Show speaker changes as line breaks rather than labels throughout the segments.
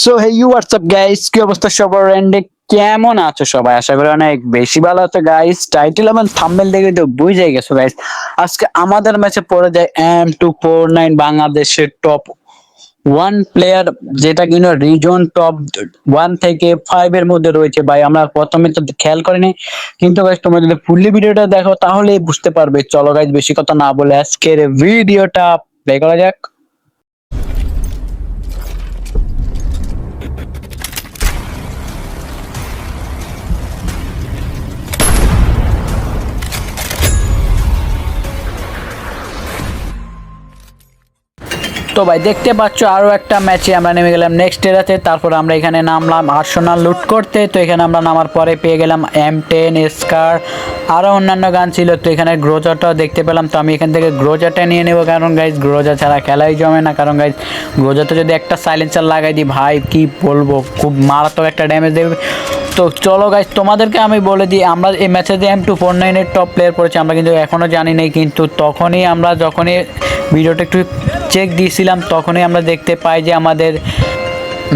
So hey you what's up guys কি অবস্থা সবার? এন্ডে কেমন আছো সবাই? আশা করি অনেক বেশি ভালো আছো গাইস টাইটেল এবং থাম্বনেল দেখে তো বুঝে গেছো গাইস আজকে আমাদের ম্যাচে পড়ে যায় এম টু ফোর নাইন বাংলাদেশের টপ ওয়ান প্লেয়ার যেটা কিনা রিজন টপ ওয়ান থেকে ফাইভ এর মধ্যে রয়েছে। ভাই, আমরা প্রথমে তো খেয়াল করিনি। কিন্তু গাইস তোমরা যদি ফুললি ভিডিওটা দেখো, তাহলেই বুঝতে পারবে। চলো গাইস বেশি কথা না বলে আজকের ভিডিওটা প্লে করা যাক। তো ভাই, দেখতে পাচ্ছ আরও একটা ম্যাচে আমরা নেমে গেলাম নেক্সট এরাতে তারপর আমরা এখানে নামলাম আর্সেনাল লুট করতে। তো এখানে আমরা নামার পরে পেয়ে গেলাম এম টেন স্কার আরও অন্যান্য গান ছিল। তো এখানে গ্রোজাটাও দেখতে পেলাম। তো আমি এখান থেকে গ্রোজাটা নিয়ে নেব। কারণ গাইজ গ্রোজা ছাড়া খেলাই জমে না। কারণ গাইজ গ্রোজাতে যদি একটা সাইলেন্সার লাগাই দিই ভাই, কি বলব? খুব মারাত্মক একটা ড্যামেজ দেবে। তো চলো গাইজ তোমাদেরকে আমি বলে দিই, আমরা এই ম্যাচে যে এম টু ফোর নাইনের টপ প্লেয়ার পড়েছি, আমরা কিন্তু এখনও জানি নাই, কিন্তু তখনই আমরা যখনই ভিডিওটা একটু চেক দিয়েছিলাম, তখনই আমরা দেখতে পাই যে আমাদের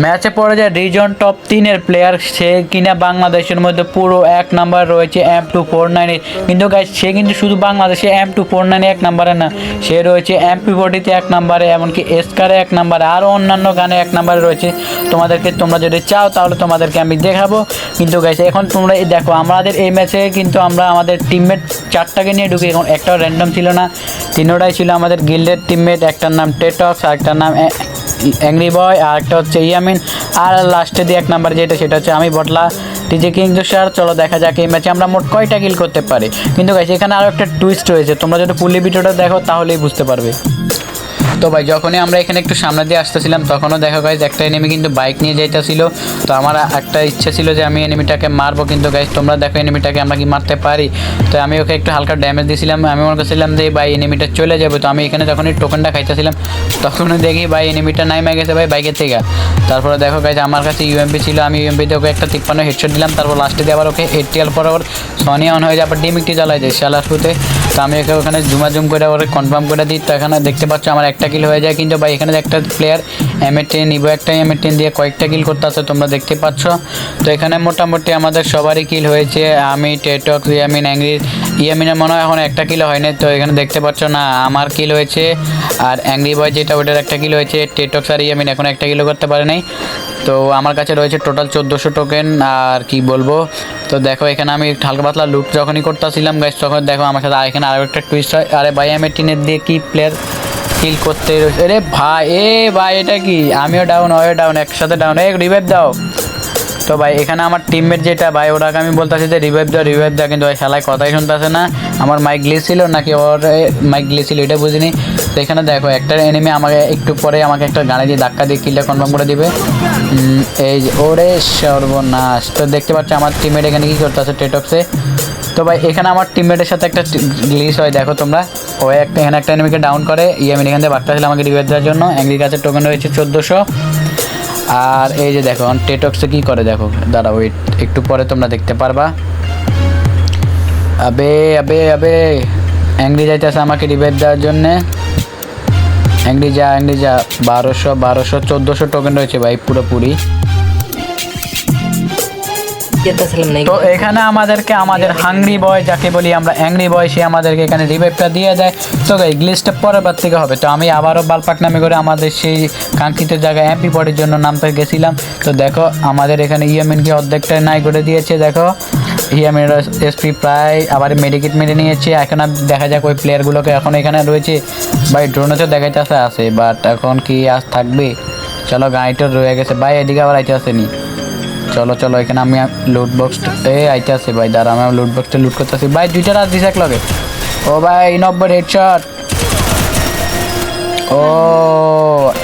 ম্যাচে পড়ে যায় রিজন টপ তিনের প্লেয়ার সে কিনা বাংলাদেশের মধ্যে পুরো এক নাম্বার রয়েছে এম টু ফোর নাইনে কিন্তু গাইজ সে কিন্তু শুধু বাংলাদেশে এম টু ফোর নাইনে এক নাম্বারে না, সে রয়েছে এমপি ফোর্টিতে এক নাম্বারে এমনকি এসকারে এক নাম্বারে আরও অন্যান্য গানে এক নাম্বারে রয়েছে। তোমাদেরকে তোমরা যদি চাও, তাহলে তোমাদেরকে আমি দেখাবো। কিন্তু গাইছে এখন তোমরা দেখো, আমাদের এই ম্যাচে কিন্তু আমরা আমাদের টিমমেট চারটাকে নিয়ে ঢুকি, এখন একটাও র্যান্ডম ছিল না। তিনোটাই ছিল আমাদের গিল্ডের টিমমেট একটার নাম টেটক্স আর একটার নাম অ্যাংরি বয় আর একটা হচ্ছে ইয়ামিন। আর লাস্টে দিয়ে এক নাম্বার যেটা, সেটা হচ্ছে আমি বটলা টিজে কিং জোসার চলো দেখা যাক এই ম্যাচে আমরা মোট কয়টা কিল করতে পারি। কিন্তু এখানে আরও একটা টুইস্ট রয়েছে। তোমরা যদি পুলি ভিডিওটা দেখো, তাহলেই বুঝতে পারবে। তো ভাই, যখনই আমরা এখানে একটু সামনে দিয়ে আসতেছিলাম, তখনও দেখা গাইজ একটা এনিমি কিন্তু বাইক নিয়ে যাইতেছিল। তো আমার একটা ইচ্ছা ছিল যে আমি এনিমিটাকে মারবো, কিন্তু গাইজ তোমরা দেখো এনিমিটাকে আমরা কি মারতে পারি। তো আমি ওকে একটু হালকা ড্যামেজ দিয়েছিলাম আমি মনে করছিলাম যে, ভাই এনিমিটা চলে যাবে। তো আমি এখানে যখনই টোকেনটা খাইতেছিলাম তখনই দেখি, ভাই এনিমিটা নাইমে গেছে ভাই বাইকের থেকে। তারপরে দেখো গাইজ আমার কাছে ইউএমপি ছিল। আমি ইউএমপিতে ওকে একটা তিপ্পান্ন হেডশট দিলাম। তারপর লাস্টে দিয়ে আবার ওকে এইটিএল পরে ওর সনি অন হয়ে যায়, আবার ডিমিকটি জ্বালাই যায় শালাসপুতে তো আমি ওকে ওখানে জুমা জুম করে ওরে কনফার্ম করে দিই। তো এখানে দেখতে পাচ্ছ আমার একটা কিল হয়ে যায়। কিন্তু ভাই, এখানে একটা player M A ten evo একটা এম এ টেন দিয়ে কয়েকটা কিল করতে আছে, তোমরা দেখতে পাচ্ছ। তো এখানে মোটামুটি আমাদের সবারই কিল হয়েছে। আমি টেটক ইয়ামিন অ্যাংরি ইয়ামিনের মনে হয় এখন একটা কিলো হয়নি। তো এখানে দেখতে পাচ্ছ না, আমার কিল হয়েছে। আর অ্যাংরি বয় যেটা, ওটার একটা কিল হয়েছে। টেটক্স আর ইয়ামিন এখন একটা কিলো করতে পারে নাই তো আমার কাছে রয়েছে টোটাল চোদ্দোশো টোকেন আর কি বলব? তো দেখো, এখানে আমি হালকা পাতলা লুট যখনই করতেছিলাম গাইস তখন দেখো আমার সাথে আর এখানে আরও একটা টুইস্ট হয়। আরে ভাই, আমি টিনের দিয়ে কি প্লেয়ার কিল করতে রয়েছে? ভাই, এ ভাই, এটা কি? আমিও ডাউন ওয়ে ডাউন একসাথে ডাউন এক রিভাইভ দাও। তো ভাই, এখানে আমার টিমমেট যেটা, ভাই, ওটাকে আমি বলতেছি যে রিভাইভ দাও রিভাইভ দাও। কিন্তু ভাই খেলায় কথাই শুনতেছে না। আমার মাইক গ্লিস ছিল, নাকি ওর মাইক গ্লিস ছিল, এটা বুঝিনি। তো এখানে দেখো, একটা এনিমি আমাকে একটু পরে আমাকে একটা গাড়ি দিয়ে ধাক্কা দিয়ে কিলটা কনফার্ম করে দিবে। এই ওরে সর্বনাশ। তো দেখতে পাচ্ছ আমার টিমমেট এখানে কি করতেছে টেটক্সে তো ভাই, এখানে আমার টিমমেটের সাথে একটা গ্লিস হয়, দেখো তোমরা। ও একটা, এখানে একটা এনিমিকে ডাউন করে। ইয়ামিন এখান থেকে বার্তা ছিল আমাকে রিভাইভ দেওয়ার জন্য। অ্যাংরি কাছে টোকেন রয়েছে চোদ্দোশো। আর এই যে দেখো টেটক্সে কী করে, দেখো। দাঁড়া ওয়েট একটু পরে তোমরা দেখতে পারবা। আবে আবে আবে। অ্যাংরি যাইতেছে আমাকে রিভাইভ দেওয়ার জন্যে। অ্যাংরি যা অ্যাংরি যা বারোশো বারোশো চোদ্দোশো টোকেন রয়েছে ভাই পুরোপুরি। তো এখানে আমাদেরকে আমাদের হাংরি বয় যাকে বলি আমরা অ্যাংরি বয় সে আমাদেরকে এখানে রিভাইভটা দিয়ে দেয়। তো এই গ্লিসটা পরের বার থেকে হবে। তো আমি আবারও বালপাক নামে করে আমাদের সেই কাঙ্ক্ষিত জায়গায় এমপি বডির জন্য নামতে গেছিলাম। তো দেখো আমাদের এখানে ইএমএনকে অর্ধেকটা নাই করে দিয়েছে দেখো। ইয়ামিনের এসপি প্রায় আবার মেডিকেট মেরে নিয়েছে। এখন আর দেখা যাক ওই প্লেয়ারগুলোকে এখন এখানে রয়েছে। ভাই ড্রোনে তো দেখাইতেছে আছে বাট এখন কি আজ থাকবে? চলো, গাড়িটা রয়ে গেছে। ভাই, এদিকে আবার আইতে আসেনি। চলো চলো, এখানে আমি লুট বক্স আইতে আছে ভাই দাঁড়া আমি লুট বক্সটা লুট করতেছি। ভাই, দুইটা রাত দিছে লগে ও ভাই, নব্বই হেডশট ও,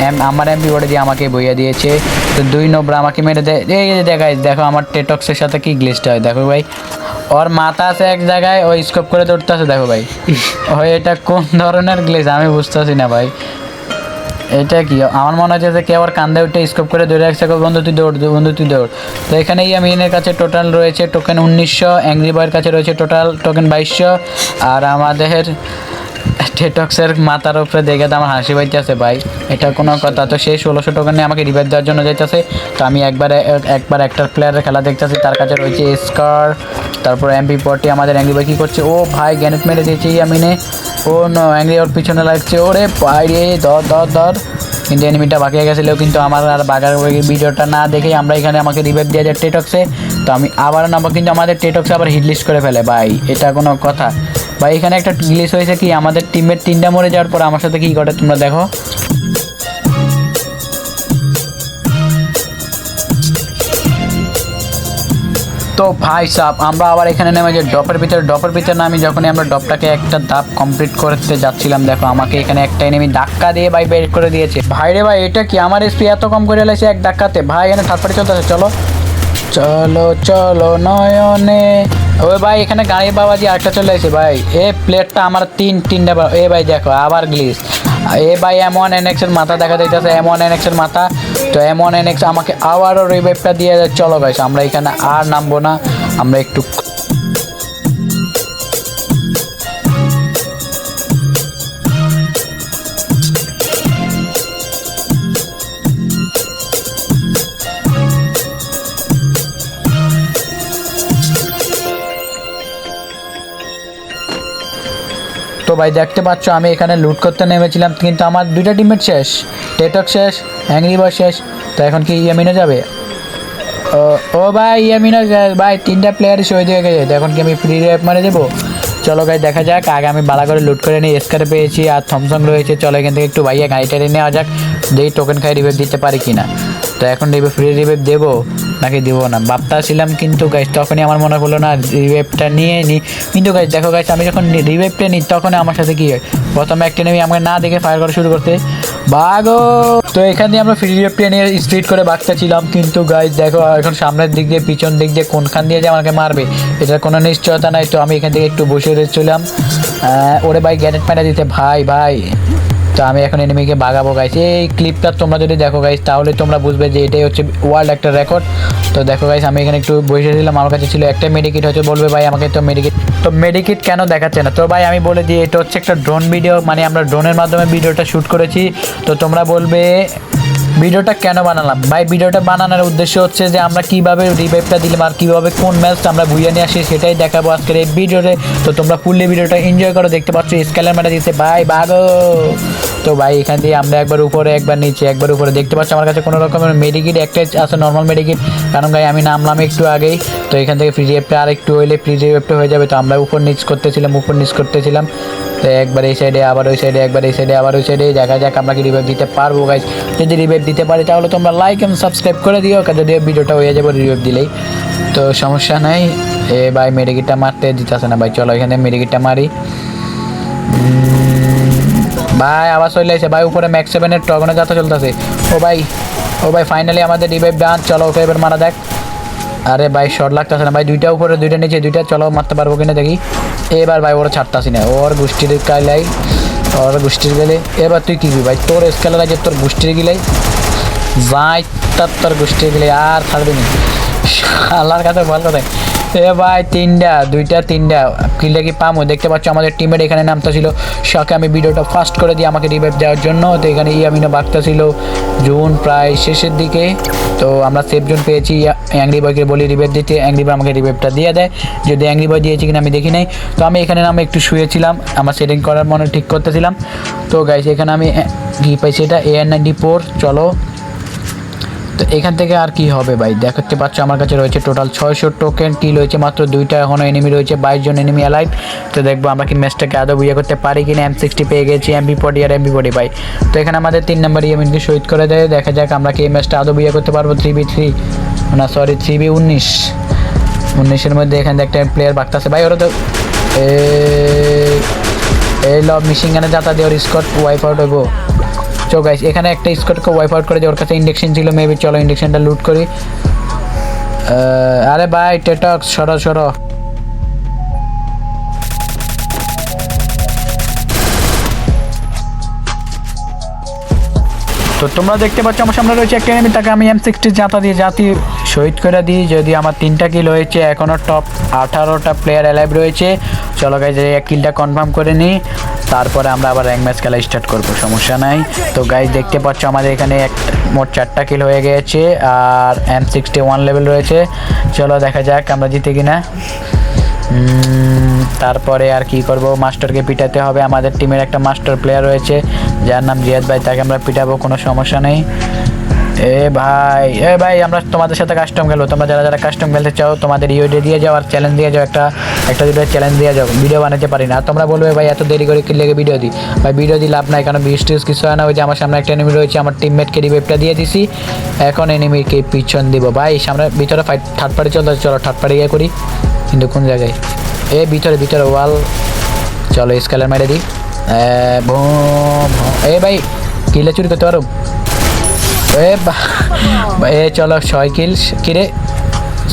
এম, আমার এমপি ওটা দিয়ে আমাকে বইয়া দিয়েছে। তো দুই নব্বর আমাকে মেরে দেয় দেখাই দেখো আমার টেটক্সের সাথে কি গ্লিচটা হয়। দেখো ভাই ওর মাথা আছে এক জায়গায়, ওই স্কোপ করে দৌড়তে দৌড়তেছে দেখো ভাই। ও এটা কোন ধরনের গ্লেস আমি বুঝতেছি না ভাই। এটা কি? আমার মনে হচ্ছে যে কে আবার কান্দে উঠে স্কোপ করে দৌড়ে রাখছে বন্ধু তুই দৌড়, বন্ধু তুই দৌড়। তো এখানে এনের কাছে টোটাল রয়েছে টোকেন উনিশশো অ্যাংরি বয়ের কাছে রয়েছে টোটাল টোকেন বাইশশো, আর আমাদের টেটক্সের মাথার উপরে দেখে তো আমার হাসি পাইতেছে ভাই। এটা কোনো কথা। তো সেই ষোলোশো টোকেন নিয়ে আমাকে রিভাইভ দেওয়ার জন্য যাইতেছে। তো আমি একবারে, একবার একটা প্লেয়ারের খেলা দেখতেছি। তার কাছে রয়েছে স্কার তারপর এমপি পটি আমাদের অ্যাংরি ভাই কী করছে? ও ভাই গ্যানেট মেরে দিয়েছে ও নো অ্যাংরি ওর পিছনে লাগছে। ওরে ভাই রে, ধর ধর ধর। কিন্তু এনিমিটা বাকি গেছিল। কিন্তু আমার আর বাগার ভিডিওটা না দেখেই আমরা এখানে আমাকে রিভাইভ দিয়ে যায় টেটক্সে তো আমি আবার নামবো। কিন্তু আমাদের টেটক্সে আবার হিট লিস্ট করে ফেলে ভাই। এটা কোনো কথা। ভাই, এখানে একটা গ্লিস হয়েছে কি? আমাদের টিমের তিনটা মরে যাওয়ার পর আমার সাথে কি ঘটে তোমরা দেখো। তো ভাই সাপ আমরা আবার এখানে নেমে যে ডপের ভিতরে ডপের ভিতরে নামি যখনই আমরা ডপটাকে একটা ধাপ কমপ্লিট করতে যাচ্ছিলাম, দেখো, আমাকে এখানে একটা এনিমি ধাক্কা দিয়ে ভাই বের করে দিয়েছে। ভাই রে ভাই, এটা কি? আমার এসপি এত কম করে এলাইছে এক ধাক্কাতে? ভাই, এখানে থার্ড পার্টি চলতেছে, চলো। চলো চলো, নয়নে। ওই ভাই, এখানে গাড়ি দিয়ে আরেকটা চলে আসে ভাই। এ প্লেটটা আমার তিন, তিনটা এ ভাই দেখো, আবার গ্লিস এ ভাই এমন এন এক্সের মাথা দেখা যাইতেছে এমন এন এক্সের মাথা। তো এমন এনএক্স এন এক্স আমাকে আবারও রিভাইভটা দিয়ে। চলো গাইস আমরা এখানে আর নামবো না, আমরা একটু তো ভাই, দেখতে পাচ্ছ, আমি এখানে লুট করতে নেমেছিলাম, কিন্তু আমার দুইটা টিমমেট শেষ। টেটক শেষ অ্যাংরি বয় শেষ, তো এখন কি ইয়ামিনে যাবে? ও ভাই ইয়ামিনে ভাই, তিনটা প্লেয়ারই শহীদ হয়ে গেছে তো এখন কি আমি ফ্রি রেপ মারে দেবো? চলো গাই দেখা যাক, আগে আমি বালা করে লুট করে নিই এসকারে পেয়েছি, আর থমসং রয়েছে, চলো এখান থেকে একটু ভাইয়া গাড়িটা নেওয়া যাক, যেই টোকেন খাই রিভেভ দিতে পারি কিনা। তো এখন রিভেভ ফ্রি রিভেভ দেবো। নাকি দিব না। ভাবতা ছিলাম কিন্তু গাইজ তখনই আমার মনে হলো না রিভেভটা নিয়ে নিই কিন্তু গাইজ দেখো গাইজ আমি যখন রিভেভটা নিই তখন আমার সাথে কি হয়? প্রথমে একটা নেমে আমাকে না দেখে ফায়ার করা শুরু করতে। বাগো তো এখান দিয়ে আমরা ফ্রি রিভেভটা নিয়ে স্পিড করে বাঁচতেছিলাম কিন্তু গাইজ দেখো এখন সামনের দিক দিয়ে পিছন দিক দিয়ে কোনখান দিয়ে যে আমাকে মারবে এটার কোনো নিশ্চয়তা নাই। তো আমি এখান থেকে একটু বসে আহ, ওরে ভাই গ্যানেট মেরে দিতে। ভাই ভাই। তো আমি এখন এনিমিকে ভাগাবো গাইছি এই ক্লিপটা তোমরা যদি দেখো গাইস তাহলে তোমরা বুঝবে যে এটাই হচ্ছে ওয়ার্ল্ড একটা রেকর্ড তো দেখো গাইস আমি এখানে একটু বসেছিলাম আমার কাছে ছিল একটা মেডিকিট হচ্ছে বলবে, ভাই, আমাকে তো মেডিকিট তো মেডিকিট কেন দেখাচ্ছে না? তো ভাই, আমি বলে দিই, এটা হচ্ছে একটা ড্রোন ভিডিও মানে আমরা ড্রোনের মাধ্যমে ভিডিওটা শ্যুট করেছি। তো তোমরা বলবে, ভিডিওটা কেন বানালাম? ভাই ভিডিওটা বানানোর উদ্দেশ্য হচ্ছে যে আমরা কীভাবে রিভাইভটা দিলাম আর কীভাবে কোন ম্যাচটা আমরা বুঝিয়ে নিয়ে আসি, সেটাই দেখাবো আজকের এই ভিডিওতে তো তোমরা ফুললি ভিডিওটা এনজয় করো, দেখতে পাচ্ছ স্কেলের ম্যাটা দিচ্ছে ভাই বাগো তো ভাই, এখান দিয়ে আমরা একবার উপরে, একবার নিচে, একবার উপরে। দেখতে পাচ্ছি, আমার কাছে কোনো রকমের মেডিকিট একটাই আছে নর্মাল মেডিকিট কারণ ভাই, আমি নামলাম একটু আগেই। তো এখান থেকে ফ্রি রিভেপটা আর একটু হইলে ফ্রি রিভেপটা হয়ে যাবে। তো আমরা উপর নিচ করতেছিলাম, উপর নিচ করতেছিলাম। তো একবার এই সাইডে আবার ওই সাইডে একবার এই সাইডে আবার ওই সাইডে দেখা যাক আমরা কি রিভাইভ দিতে পারব গাইজ যদি রিভাইভ দিতে পারি, তাহলে তোমরা লাইক এবং সাবস্ক্রাইব করে দিও। যদি ভিডিওটা হয়ে যাবে রিভাইভ দিলেই। তো সমস্যা নাই। এ ভাই মেডিকিটটা মারতে দিতেছে না ভাই। চলো, এখানে মেডিকিটটা মারি। ভাই, আবার চলে আসে। ভাই, উপরে ম্যাক্স সেভেনের টগনে যাত্রা চলতেছে। ও ভাই ও ভাই ফাইনালি আমাদের রিভাইভ ডান চলো, ওকে এবার মারা দেখ আরে ভাই শর্ট লাগতেছে না। ভাই, দুইটা উপরে, দুইটা নিচে, দুইটা, চলো, মারতে পারব কিনা দেখি। এবার ভাই, ওরা ছাড়তাছি না। ওর গোষ্ঠীর কাইলাই, ওর গোষ্ঠীর গেলে এবার তুই কি ভাই? তোর স্কেলার আছে তোর গোষ্ঠীর গিলাই যাই, তার তোর গোষ্ঠীর গেলে আর ছাড়বি না। আল্লাহর কাছে ভালো কথা এ ভাই, তিনটা, দুইটা, তিনটা। কিনলে কি পামো? দেখতে পাচ্ছ আমাদের টিমের এখানে নামটা ছিল। শখে আমি ভিডিওটা ফাস্ট করে দিই আমাকে রিভাইভ দেওয়ার জন্য। তো এখানে ইয়ামিনো বার্তা ছিল। জুন প্রায় শেষের দিকে। তো আমরা সেফ জোন পেয়েছি। অ্যাংরি বয়কে বলি রিভাইভ দিতে। অ্যাংরি বয় আমাকে রিভাইভটা দিয়ে দেয়। যদি অ্যাংরি বয় দিয়েছি কিনা আমি দেখি নাই। তো আমি এখানে নামে একটু শুয়েছিলাম। আমার সেটিং করার মনে ঠিক করতেছিলাম। তো গাইছে এখানে আমি কি পাইছি এটা? এআর নাইনটি ফোর চলো। তো এখান থেকে আর কি হবে ভাই? দেখতে পাচ্ছ আমার কাছে রয়েছে টোটাল ছয়শো টোকেন কিল রয়েছে মাত্র দুইটা এখনও এনিমি রয়েছে, বাইশ জন এনিমি অ্যালাইভ তো দেখব আমরা কি ম্যাচটাকে আদৌ বুঝে করতে পারি কিনা এম সিক্সটি পেয়ে গেছি এমবি পডি আর এমবি পডি ভাই। তো এখানে আমাদের তিন নম্বর ইয়ামিনকে শহীদ করে দেয়, দেখা যাক আমরা কি এই ম্যাচটা আদৌ বুঝে করতে পারব থ্রি বি থ্রি না সরি থ্রি বি উনিশ। উনিশের মধ্যে এখানে একটা প্লেয়ার বাগতাছে ভাই, ওরা তো এই- লব মিশিং গানে যাতা দিয়ে ওর স্কট ওয়াইপ আউট হইব। চো গাইস এখানে একটা স্কটকে ওয়াইপ আউট করে যে ওর কাছে ইন্ডেকশন ছিল মেবি চলো ইন্ডেকশনটা লুট করি। আরে ভাই টেটক সরো সরো। তো তোমরা দেখতে পাচ্ছ, আমার সামনে রয়েছে একটা এনিমি তাকে আমি এম সিক্সটি জাতা দিয়ে, জাতি শহীদ করে দিই। যদি আমার তিনটা কিল হয়েছে এখনও টপ আঠারোটা প্লেয়ার অ্যালাইভ রয়েছে। চলো গাইজ এই কিলটা কনফার্ম করে নিই। তারপরে আমরা আবার র্যাঙ্ক ম্যাচ খেলা স্টার্ট করব, সমস্যা নাই। তো গাইজ দেখতে পাচ্ছ আমাদের এখানে এক মোট চারটা কিল হয়ে গেছে আর এম সিক্সটি ওয়ান লেভেল রয়েছে। চলো দেখা যাক আমরা জিতে কিনা। তারপরে আর কি করব? মাস্টারকে পিটাতে হবে। আমাদের টিমের একটা মাস্টার প্লেয়ার রয়েছে, যার নাম জিয়াদ ভাই, তাকে আমরা পিটাবো, কোনো সমস্যা নেই। এ ভাই এ ভাই, আমরা তোমাদের সাথে কাস্টম খেলব। তোমরা যারা যারা কাস্টম খেলতে চাও, তোমাদের ইউডি দিয়ে যাও আর চ্যালেঞ্জ দিয়ে যাও, একটা একটা দুটো চ্যালেঞ্জ দিয়ে যাও। ভিডিও বানাতে পারি না। আর তোমরা বলবে, ভাই, এত দেরি করে কি লেগে ভিডিও দিই ভাই ভিডিও দিই লাভ নাই, কারণ বিশ কিছু হয় না। ওই যে আমার সামনে একটা এনিমি রয়েছে, আমার টিমমেটকে রিভাইভটা দিয়ে দিছি। এখন এনিমিকে পিছন দিব। ভাই, সামনে, ভিতরে ফাইট থার্ড পার্টি চলতে চলো থার্ড পার্টি গিয়ে করি। কিন্তু কোন জায়গায়? এ ভিতরে ভিতরে ওয়াল চলো স্কেলার মেরে দিই। এ ভাই, কিলে চুরি করতে পারো? এ চলো ছয় কিল, কিরে?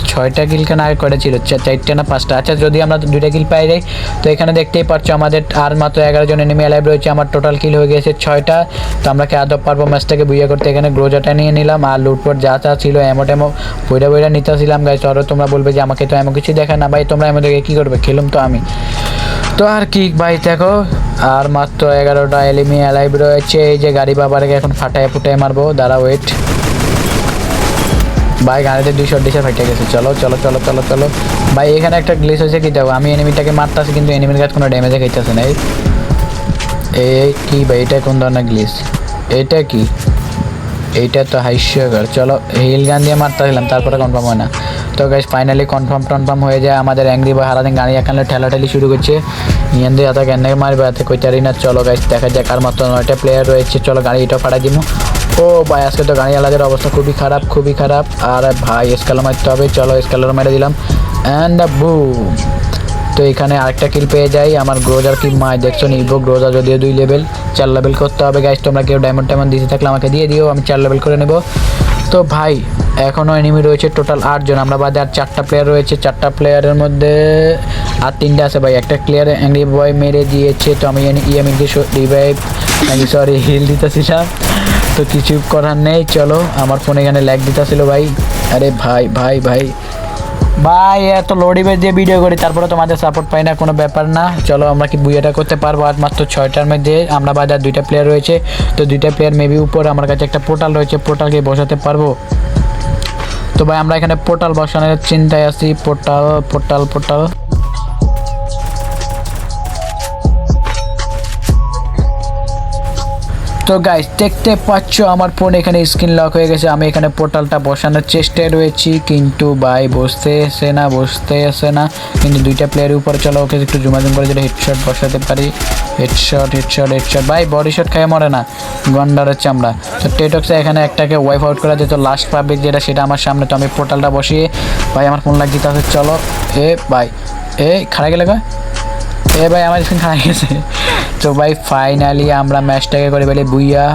ছয়টা কিল কেন আগে কয়টা ছিল চা- চারটে না পাঁচটা? আচ্ছা যদি আমরা দুইটা কিল পাই যাই তো এখানে দেখতেই পাচ্ছ আমাদের আর মাত্র এগারো জন এনিমি অ্যালাইভ রয়েছে। আমার টোটাল কিল হয়ে গেছে ছয়টা। তো আমরা কি আদব পারব ম্যাচটাকে বুইয়া করতে? এখানে গ্রোজাটা নিয়ে নিলাম। আর লুটপট যা যা ছিল এমো টেমো বইটা বইটা নিতেছিলাম গাইছ আরও তোমরা বলবে যে, আমাকে তো এমন কিছু দেখা না। ভাই, তোমরা এমন দেখে কী করবে? খেলুম তো আমি। তো আর কি, ভাই দেখো, আর মাত্র এগারোটা এলিমি অ্যালাইভ রয়েছে। এই যে গাড়ি বাবারকে এখন ফাটায় ফুটায় মারবো, দাঁড়া ওয়েট ভাই, গাড়িতে দুইশো ডিসে ফাইটে গেছে। চলো চলো চলো চলো চলো। ভাই, এখানে একটা গ্লিস হয়েছে কি দেখো, আমি এনিমিটাকে মারতাছি, কিন্তু এনিমির কাছে কোনো ড্যামেজে খাইতেছে না। এই কি ভাই, এটা কোন ধরনের গ্লিস এটা কি? এইটা তো হাস্যকর। চলো হিল গান দিয়ে মারতেছিলাম, তারপরে কনফার্ম হয় না। তো গাইজ ফাইনালি কনফার্ম টনফার্ম হয়ে যায় আমাদের অ্যাংরি বয় হারাদিন গাড়ি এখানে ঠেলাঠেলি শুরু করছে। নিয়ে দিয়ে এত কেন মারবে, এত কইতারি না, চলো গাইজ দেখা যাক আর মাত্র নয়টা প্লেয়ার রয়েছে, চলো গাড়ি এটা ফাটাই দিব ও ভাই, আজকে তো গাড়ি আলাদের অবস্থা, খুবই খারাপ খুবই খারাপ। আর ভাই স্কেলার মারতে হবে, চলো স্কেলার মেরে দিলাম। অ্যান্ড বু তো এখানে আরেকটা কিল পেয়ে যাই, আমার গ্রোজার কি মাই, দেখছ নিবো গ্রোজার যদিও দুই লেভেল চার লেভেল করতে হবে গাইজ তোমরা কেউ ডায়মন্ড টাইমন্ড দিতে থাকলে আমাকে দিয়ে দিও, আমি চার লেভেল করে নেব। তো ভাই এখনও এনিমি রয়েছে টোটাল আটজন। আমরা বাদে আর চারটা প্লেয়ার রয়েছে। চারটা প্লেয়ারের মধ্যে আর তিনটা আছে ভাই। একটা ক্লিয়ার অ্যাংরি বয় মেরে দিয়েছে, তো আমি ইয়ামিকে রিভাইভ সরি হিল দিতেছিলাম তো কিছু করার নেই, চলো। আমার ফোনে এখানে ল্যাগ দিতেছিল ভাই। আরে ভাই ভাই ভাই। ভাই, এত লোডিবে দিয়ে ভিডিও করি, তারপরে তোমাদের সাপোর্ট পাই না, কোনো ব্যাপার না। চলো আমরা কি বুয়েটা করতে পারব? আর মাত্র ছয়টার মধ্যে, আমরা বাজার দুইটা প্লেয়ার রয়েছে। তো দুইটা প্লেয়ার মেবি উপরে, আমার কাছে একটা পোর্টাল রয়েছে পোর্টালকে বসাতে পারব? তো ভাই, আমরা এখানে পোর্টাল বসানোর চিন্তায় আছি পোর্টাল পোর্টাল পোর্টাল তো গাইস দেখতে পাচ্ছ আমার ফোন এখানে স্ক্রিন লক হয়ে গেছে। আমি এখানে পোর্টালটা বসানোর চেষ্টায় রয়েছি, কিন্তু ভাই, বসতে এসে না, বসতে এসে না। কিন্তু দুইটা প্লেয়ারের উপরে চলো, ওকে একটু জুমাজুম করে যেটা হেডশট বসাতে পারি। হেডশট হেডশট হেডশট ভাই বডি শট খায় মরে না, গন্ডারের চামড়া। তো টেটক্সে এখানে একটাকে ওয়াইফ আউট করা যেত লাস্ট পাবলিক যেটা, সেটা আমার সামনে। তো আমি পোর্টালটা বসিয়ে, ভাই, আমার ফোন লাগিয়ে তাহলে চলো। এ, ভাই, এ খারাপ গেলে কয়? এ ভাই আমার স্ক্রিন খারাপ গেছে। তো ভাই ফাইনালি আমরা ম্যাচটাকে করে বলি বুইয়া।